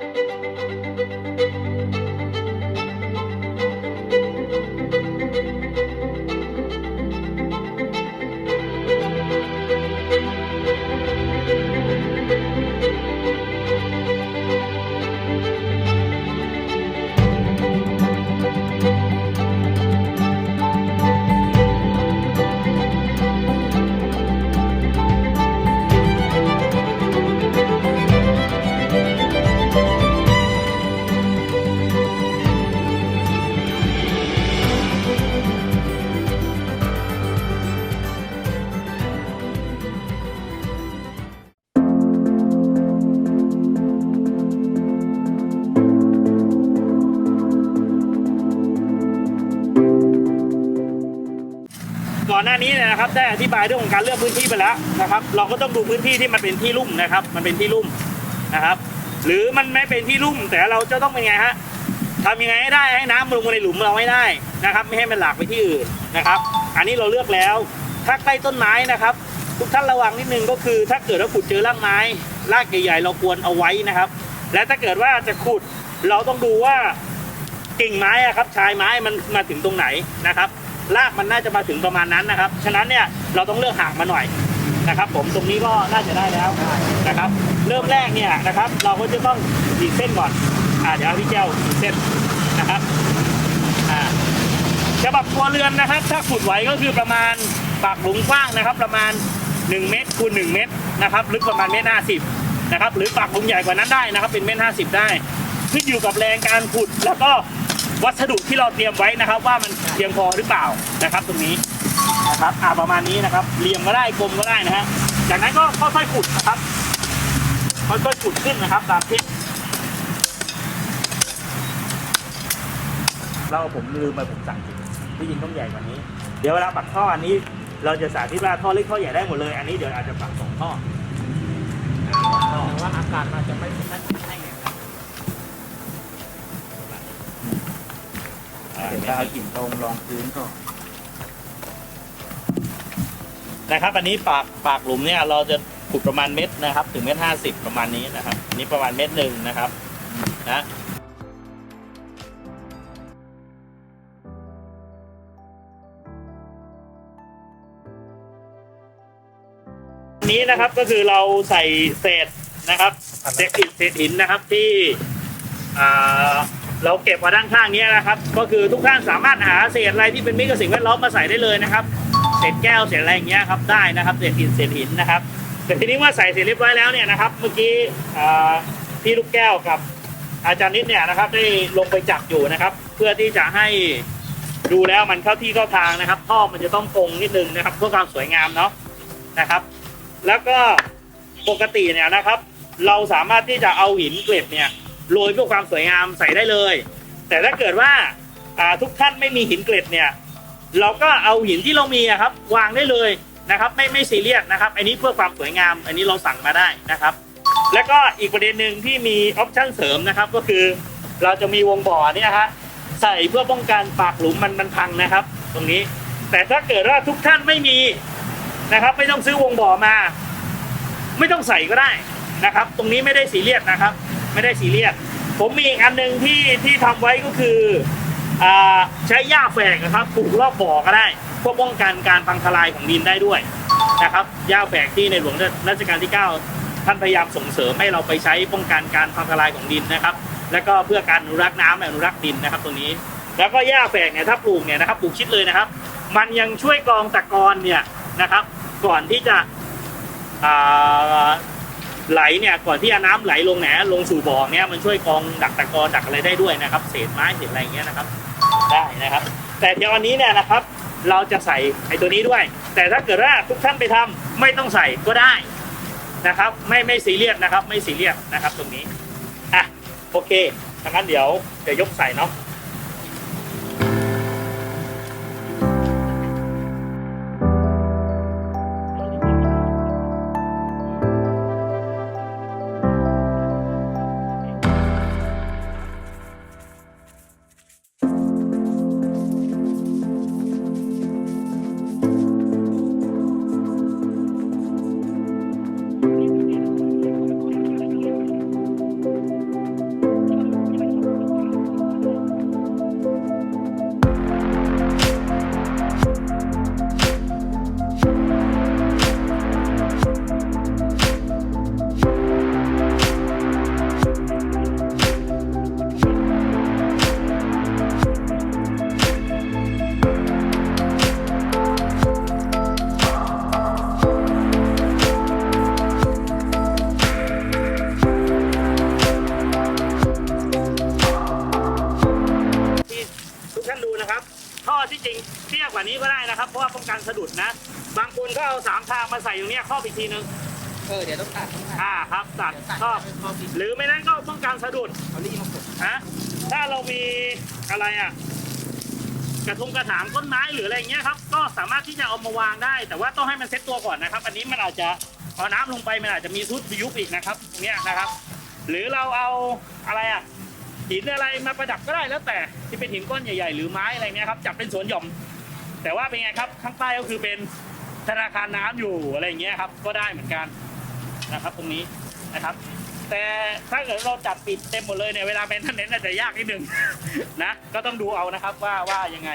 ก่ อนหน้านี้นยนะครับ ได้อธิบายเรื่องของการเลือกพื้นที่ไปแล้วนะครับ เราก็ต้องดูพื้นที่ที่มันเป็นที่ลุ่มนะครับ มันเป็นที่ลุ่มนะครับ หรือมันไม่เป็นที่ลุ่มแต่เราจะต้องเป็นไงฮะทำยังไงให้ได้ให้น้ำมันลงมาในหลุมเราไม่ได้นะครับ ไม่ให้มันหลากไปที่อื่นนะครับ อันนี้เราเลือกแล้ว ถ้าใกล้ต้นไม้นะครับ ทุกท่านระวังนิดนึงก็คือ ถ้าเกิดว่าขุดเจอรากไม้รากใหญ่ๆเราควรเอาไว้นะครับ และถ้าเกิดว่าจะขุดเราต้องดูว่ากิ่งไม้อะครับชายไม้มันมาถึงตรงไหนนะครับ รากมันน่าจะมาถึงประมาณนั้นนะครับ ฉะนั้นเนี่ยเราต้องเลือกห่างมาหน่อยนะครับ ผมตรงนี้ก็น่าจะได้แล้วนะครับ เริ่มแรกเนี่ยนะครับ เราก็จะต้องขีดเส้นก่อนอ่าเดี๋ยวพี่แก้วขีดเส้นนะครับอ่าฉบับครัวเรือนนะครับ ถ้าขุดไหวก็คือประมาณปากหลุมกว้างนะครับ ประมาณ 1 เมตรคูณ1เมตรนะครับลึกประมาณเมตรห้าสิบนะครับหรือปากหลุมใหญ่กว่านั้นได้นะครับ เป็นเมตรห้าสิบได้ขึ้นอยู่กับแรงการขุดแล้วก็ วัสดุที่เราเตรียมไว้นะครับ ว่ามันเพียงพอหรือเปล่านะครับ ตรงนี้นะครับอ่าประมาณนี้นะครับเหลี่ยมก็ได้กลมก็ได้นะฮะจากนั้นก็ค่อยๆขุดนะครับค่อยๆขุดขึ้นนะครับ ตามที่เราผมลืมไปผมสั่งผิดที่จริงต้องใหญ่กว่านี้ เดี๋ยวเวลาปักท่ออันนี้ เราจะสาธิตว่าท่อเล็กท่อใหญ่ได้หมดเลย อันนี้เดี๋ยวอาจจะปักสองท่อแต่ว่าอากาศมันจะไม่ เดี๋ยวจะเอาหินตรงรองพื้นก่อนนะครับ อันนี้ปากปากหลุมเนี่ยเราจะขุดประมาณเม็ดนะครับ ถึงเม็ดห้าสิบประมาณนี้นะครับอันนี้ประมาณเม็ดหนึ่งนะครับนะนนี้นะครับก็คือเราใส่เศษนะครับเศษอิฐเศษหินนะครับที่อ่า เราเก็บมาด้านข้างนี้นะครับ ก็คือทุกท่านสามารถหาเศษอะไรที่เป็นมิตรกับสิ่งแวดล้อมมาใส่ได้เลยนะครับ เศษแก้วเศษอะไรอย่างเงี้ยครับได้นะครับเศษหินเศษหินนะครับ แต่ทีนี้ว่าใส่เสร็จเรียบร้อยแล้วเนี่ยนะครับ เมื่อกี้พี่ลูกแก้วกับอาจารย์นิดเนี่ยนะครับได้ลงไปจับอยู่นะครับ เพื่อที่จะให้ดูแล้วมันเข้าที่เข้าทางนะครับ ท่อมันจะต้องตรงนิดนึงนะครับเพื่อความสวยงามเนาะนะครับ แล้วก็ปกติเนี่ยนะครับ เราสามารถที่จะเอาหินเกล็ดเนี่ย โรยเพื่อความสวยงามใส่ได้เลย แต่ถ้าเกิดว่าทุกท่านไม่มีหินเกล็ดเนี่ย เราก็เอาหินที่เรามีครับ วางได้เลยนะครับไม่ไม่ซีเรียสนะครับ อันนี้เพื่อความสวยงาม อันนี้เราสั่งมาได้นะครับ แล้วก็อีกประเด็นหนึ่งที่มีออปชั่นเสริมนะครับ ก็คือเราจะมีวงบ่อเนี่ยฮะใส่เพื่อป้องกันปากหลุมมันมันพังนะครับ ตรงนี้ แต่ถ้าเกิดว่าทุกท่านไม่มีนะครับ ไม่ต้องซื้อวงบ่อมา ไม่ต้องใส่ก็ได้นะครับ ตรงนี้ไม่ได้ซีเรียสนะครับ ไม่ได้ซีเรียสผมมีอีกอันหนึ่งที่ที่ทำไว้ก็คืออใช้หญ้าแฝกนะครับปลูกรอบบ่อก็ได้เพื่อป้องกันการพังทลายของดินได้ด้วยนะครับหญ้าแฝกที่ในหลวงรัชกาลที่ 9 ท่านพยายามส่งเสริมให้เราไปใช้ป้องกันการพังทลายของดินนะครับ แล้วก็เพื่อการอนุรักษ์น้ำและอนุรักษ์ดินนะครับตรงนี้ แล้วก็หญ้าแฝกเนี่ยถ้าปลูกเนี่ยนะครับปลูกชิดเลยนะครับ มันยังช่วยกรองตะกอนเนี่ยนะครับ ก่อนที่จะ ไหลเนี่ยก่อนที่จะน้ำไหลลงแหนลงสู่บ่อเนี่ยมันช่วยกองดักตะกอนดักอะไรได้ด้วยนะครับ เศษไม้เศษอะไรอย่างเงี้ยนะครับ ได้นะครับ แต่เดี๋ยววันนี้เนี่ยนะครับ เราจะใส่ไอ้ตัวนี้ด้วย แต่ถ้าเกิดว่าทุกท่านไปทำไม่ต้องใส่ก็ได้นะครับ ไม่ไม่ซีเรียสนะครับ ไม่ซีเรียสนะครับ ตรงนี้อะโอเคดังนั้นเดี๋ยวจะยกใส่เนาะ ว่านี้ก็ได้นะครับ เพราะว่าป้องกันสะดุดนะ บางคนก็เอาสามทางมาใส่ตรงเนี้ยครอบอีกทีนึงเออเดี๋ยวต้องตัดอ่าครับตัดเดี๋ยวตัดครอบให้ครอบอีกหรือไม่นั้นก็ป้องกันสะดุดเอาลี่มากดนะถ้าเรามีอะไรอะกระทงกระถางต้นไม้หรืออะไรเงี้ยครับก็สามารถที่จะเอามาวางได้ แต่ว่าต้องให้มันเซ็ตตัวก่อนนะครับ อันนี้มันอาจจะพอน้ำลงไปมันอาจจะมีซุดยุบอีกนะครับตรงเนี้ยนะครับ หรือเราเอาอะไรอะ หินอะไรมาประดับก็ได้แล้วแต่ที่เป็นหินก้อนใหญ่ ๆ หรือไม้อะไรเนี้ยครับจับเป็นสวนหย่อม แต่ว่าเป็นไงครับข้างใต้ก็คือเป็นธนาคารน้ำอยู่อะไรเงี้ยครับก็ได้เหมือนกันนะครับ ตรงนี้นะครับ แต่ถ้าเกิดเราจัดปิดเต็มหมดเลยเนี่ยเวลาเป็นท่านเน้นอาจจะยากนิดนึงนะก็ต้องดูเอานะครับว่าว่ายังไง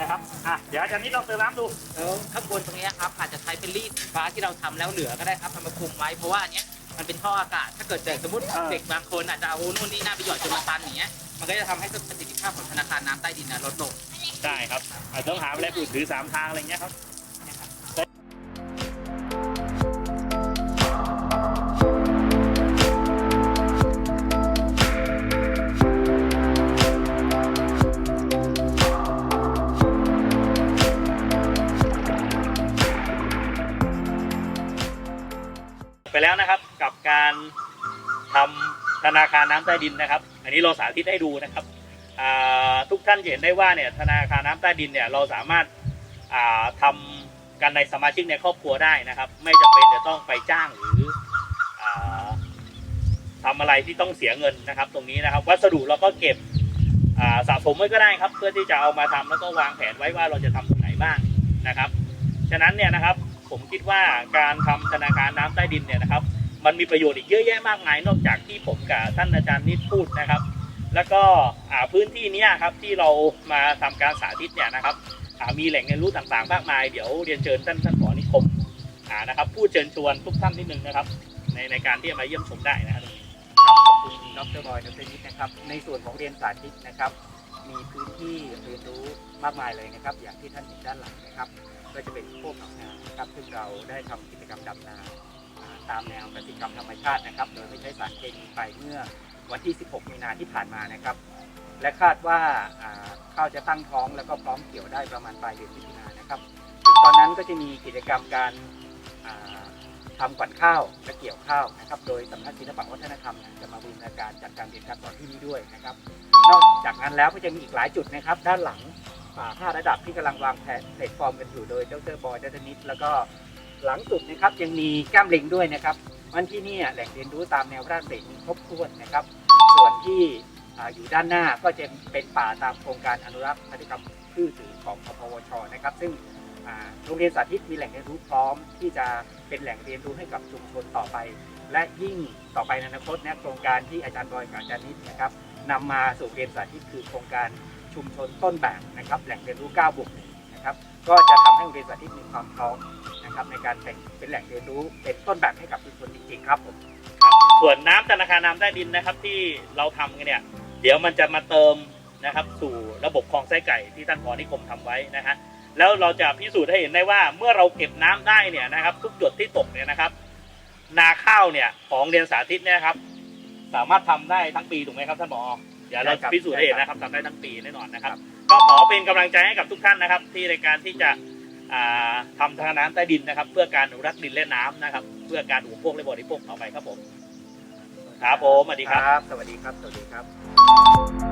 นะครับอะเดี๋ยวอาจารย์นิดลองเติมน้ำดู แล้วข้างบนตรงเนี้ยครับอาจจะใช้เป็นรีดฟ้าที่เราทำแล้วเหลือก็ได้ครับทำมาคลุมไว้เพราะว่าอันเนี้ย มันเป็นท่ออากาศ ถ้าเกิดเด็กสมมติอ่า เด็กบางคนอาจจะเอานู่นนี่นั่นไปหยอดจนมันตันอย่างเงี้ยมันก็จะทำให้ประสิทธิภาพของธนาคารน้ำใต้ดินนะลดลง ได้ครับอาจจะต้องหาอะไรอุดถือสามทางอะไรเงี้ยครับ ไปแล้วนะครับกับการทำ ธนาคารน้ำใต้ดินนะครับ อันนี้เราสาธิตให้ดูนะครับทุกท่านจะเห็นได้ว่าเนี่ยธนาคารน้ำใต้ดินเนี่ยเราสามารถาทำกันในสมาชิกในครอบครัวได้นะครับ ไม่จำเป็นจะต้องไปจ้างหรืออาทำอะไรที่ต้องเสียเงินนะครับ ตรงนี้นะครับ วัสดุเราก็เก็บาสะสมไว้ก็ได้ครับ เพื่อที่จะเอามาทำแล้วก็วางแผนไว้ว่าเราจะทำตรงไหนบ้างนะครับ ฉะนั้นเนี่ยนะครับผมคิดว่าการทำธนาคารน้ำใต้ดินเนี่ยนะครับ มันมีประโยชน์อีกเยอะแยะมากมาย นอกจากที่ผมกับท่านอาจารย์นิดพูดนะครับ แล้วก็พื้นที่นี้ครับที่เรามาทำการสาธิตเนี่ยนะครับมีแหล่งเรียนรู้ต่างๆมากมายเดี๋ยวเรียนเชิญท่านท่านผอนิคมนะครับพูดเชิญชวนทุกท่านนิดนึงนะครับ ในในการที่จะมาเยี่ยมชมได้นะครับขอบคุณดรบอยดรนิดนะครับ ในส่วนของเรียนสาธิตนะครับ มีพื้นที่เรียนรู้มากมายเลยนะครับ อย่างที่ท่านเห็นด้านหลังนะครับ ก็จะเป็นพวกหนองนานะครับซึ่งเราได้ทำกิจกรรมดำนาอ่า ตามแนวกสิกรรมธรรมชาตินะครับ โดยไม่ใช้สารเคมีไปเมื่อวันที่ 16 มีนาที่ผ่านมานะครับ และคาดว่าข้าวจะตั้งท้องแล้วก็พร้อมเกี่ยวได้ประมาณปลายเดือนมิถุนายนนะครับถึงตอนนั้นก็จะมีกิจกรรมการทำขวัญข้าวและเกี่ยวข้าวนะครับ โดยสำนักศิลปวัฒนธรรมจะมาบูรณาการจัดการเรียนการสอนที่นี่ด้วยนะครับ นอกจากนั้นแล้วก็จะมีอีกหลายจุดนะครับ ด้านหลังอ่าห้าระดับที่กำลังวางแผนแพลตฟอร์มกันอยู่โดยดรบอยดรนิดแล้วก็ หลังสุดนะครับยังมีแก้มลิงด้วยนะครับวันที่นี่แหล่งเรียนรู้ตามแนวราชดำริมีครบถ้วนนะครับ ส่วนที่ออยู่ด้านหน้าก็จะเป็นป่าตามโครงการอนุรักษ์พันธุกรรมพืชของพพวชนะครับ ซึ่งโรงเรียนสาธิตมีแหล่งเรียนรู้พร้อม ที่จะเป็นแหล่งเรียนรู้ให้กับชุมชนต่อไป และยิ่งต่อไปในอนาคตนะโครงการที่อาจารย์บอยกับอาจารย์นิดนะครับนำมาสู่เรียนสาธิตคือโครงการชุมชนต้นแบบนะครับ แหล่งเรียนรู้9บวกห นึ่งนะครับ ก็จะทำให้โรงเรียนสาธิตมีความพร้อมนะครับในการเป็นเป็นแหล่งเรียนรู้เป็นต้นแบบให้กับชุมชนจริงๆครับผมส่วนน้ำธนาคารน้ำใต้ดินนะครับที่เราทำกันเนี่ยเดี๋ยวมันจะมาเติมนะครับ สู่ระบบคลองไส้ไก่ที่ท่านผอนิคมทำไว้นะฮะแล้วเราจะพิสูจน์ให้เห็นได้ว่าเมื่อเราเก็บน้ำได้เนี่ยนะครับ ทุกหยดที่ตกเนี่ยนะครับ นาข้าวเนี่ยของเรียนสาธิตเนี่ยนะครับ สามารถทำได้ทั้งปีถูกไหมครับท่านผอเดี๋ยวเราได้ครับพิสูจน์ให้เห็นนะครับทำได้ทั้งปีแน่นอนนะครับ ก็ขอเป็นกำลังใจให้กับทุกท่านนะครับ ที่ในการที่จะอ่าทำทางน้ำใต้ดินนะครับ เพื่อการอนุรักษ์ดินและน้ำนะครับ เพื่อการอุปโภคและบริโภคต่อไปครับผมครับผมสวัสดีครับ สวัสดีครับสวัสดีครับ